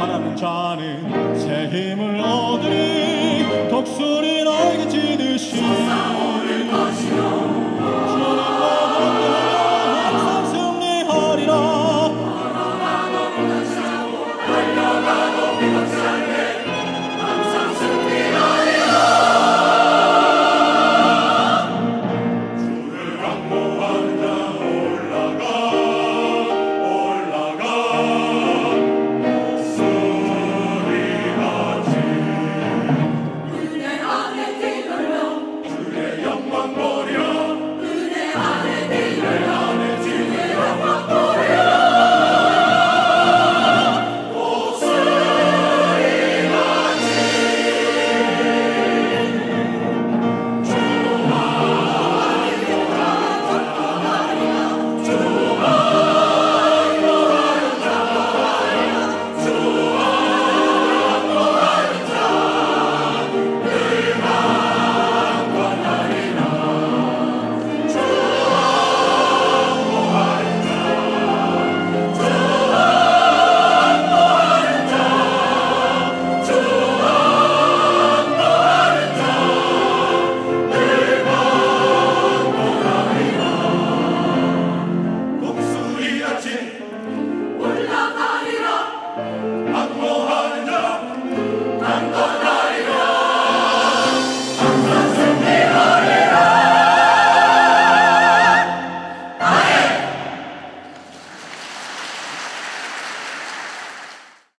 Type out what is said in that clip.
바라는 자는 새 힘을 얻으리 독수리 날개 지듯이.